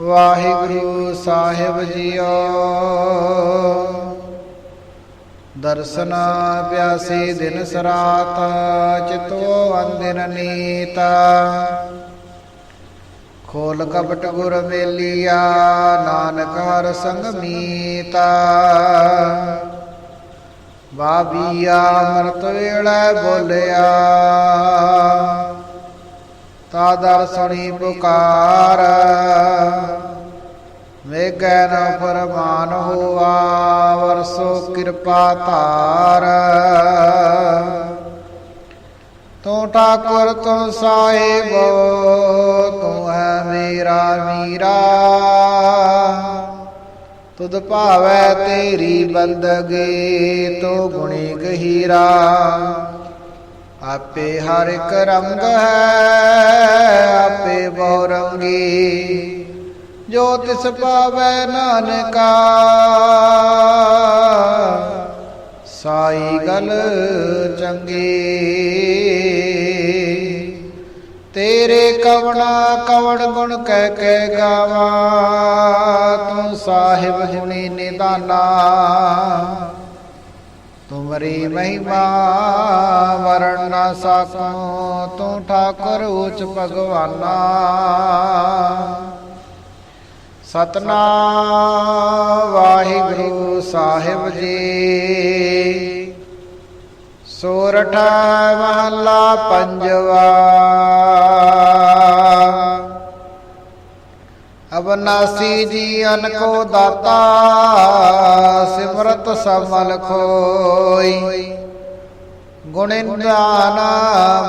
ਵਾਹਿਗੁਰੂ ਸਾਹਿਬ JIO, ਦਰਸ਼ਨ ਪਿਆਸੀ ਦਿਨ ਸਰਾਤ, ਚਿਤੋ ਅੰਦਿਨ ਨੀਤ। ਖੋਲ ਕਪਟ ਗੁਰ ਮੇਲੀਆ, ਨਾਨਕ ਹਰ ਸੰਗ ਮੀਤਾ। ਬਾਬੀਆ ਅੰਮ੍ਰਿਤ ਵੇਲੇ ਬੋਲਿਆ ਤਾ ਦਰਸਣੀ ਪੁਕਾਰ। ਮੇਗੈ ਨ ਫਰਮਾਨ ਹੋਆ, ਵਰਸੋ ਕਿਰਪਾ ਧਾਰ। ਤੂੰ ਠਾਕੁਰ, ਤੂੰ ਸਾਹਿਬ, ਤੂੰ ਹੈ ਮੇਰਾ ਮੀਰਾ ਤੁਧ ਭਾਵੈ ਤੇਰੀ ਬੰਦਗੀ, ਤੂੰ ਗੁਣੀ ਗਹੀਰਾ ਆਪੇ ਹਰ ਇੱਕ ਰੰਗ ਹੈ, ਆਪੇ ਬਹੁ ਰੰਗੀ। ਜੋ ਤਿਸ ਪਾਵੈ ਨਾਨਕਾ, ਸਾਈ ਗਲ ਚੰਗੀ। ਤੇਰੇ ਕਵਣਾ ਕਵਣ ਗੁਣ ਕਹਿ ਕੇ ਗਾਵਾਂ, ਤੂੰ ਸਾਹਿਬ ਹੁਣੀ ਨਿਦਾਨਾ। ਤੁਮਰੀ ਮਹਿਮਾ, ਵਰਣ ਨਾ ਸਾਕੋ, ਤੂੰ ਠਾਕੁਰ ਉਚ ਭਗਵਾਨਾ। ਸਤਨਾਮ ਵਾਹਿਗੁਰੂ ਸਾਹਿਬ ਜੀ। ਸੋਰਠ ਮਹੱਲਾ ਪੰਜਵਾ। ਅਬਨਾਸੀ ਜੀ ਅਨ ਕੋ ਦਾਤਾ ਸਿਮਰਤ ਸਮਲ ਖੋਈ। ਗੁਣਿੰਦਾਨ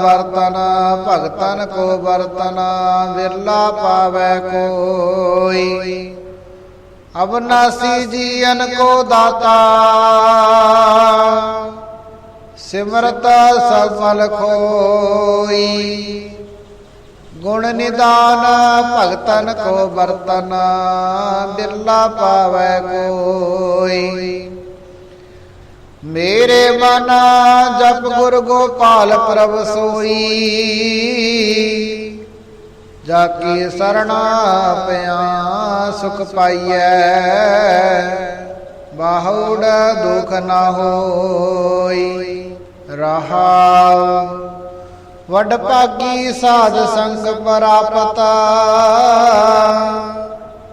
ਵਰਤਨ, ਭਗਤਨ ਕੋ ਵਰਤਨ ਬਿਰਲਾ ਪਾਵੈ ਕੋਈ। ਅਬਨਾਸੀ ਜੀ ਅਨ ਕੋ ਦਾਤਾ, ਸਿਮਰਤ ਸਫਲ ਖੋਈ। ਗੁਣ ਨਿਦਾਨ, ਭਗਤਨ ਕੋ ਵਰਤਨ ਬਿਰਲਾ ਪਾਵੈ ਕੋਈ। ਮੇਰੇ ਮਨ ਜਪ ਗੁਰ ਗੋਪਾਲ ਪ੍ਰਭ ਸੋਈ। ਜਾ ਕੀ ਸਰਣਾ ਪਿਆ ਸੁਖ ਪਾਈਐ। ਬਾਹੁੜ ਦੁਖ ਨਾ ਹੋਈ। ਰਹਾਉ ਵਡ ਭਾਗੀ ਸਾਧ ਸੰਗ ਪ੍ਰਾਪਤ।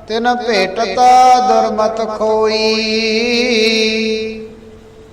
ਤਿਨ ਭੇਟਤ ਦੁਰਮਤ ਖੋਈ।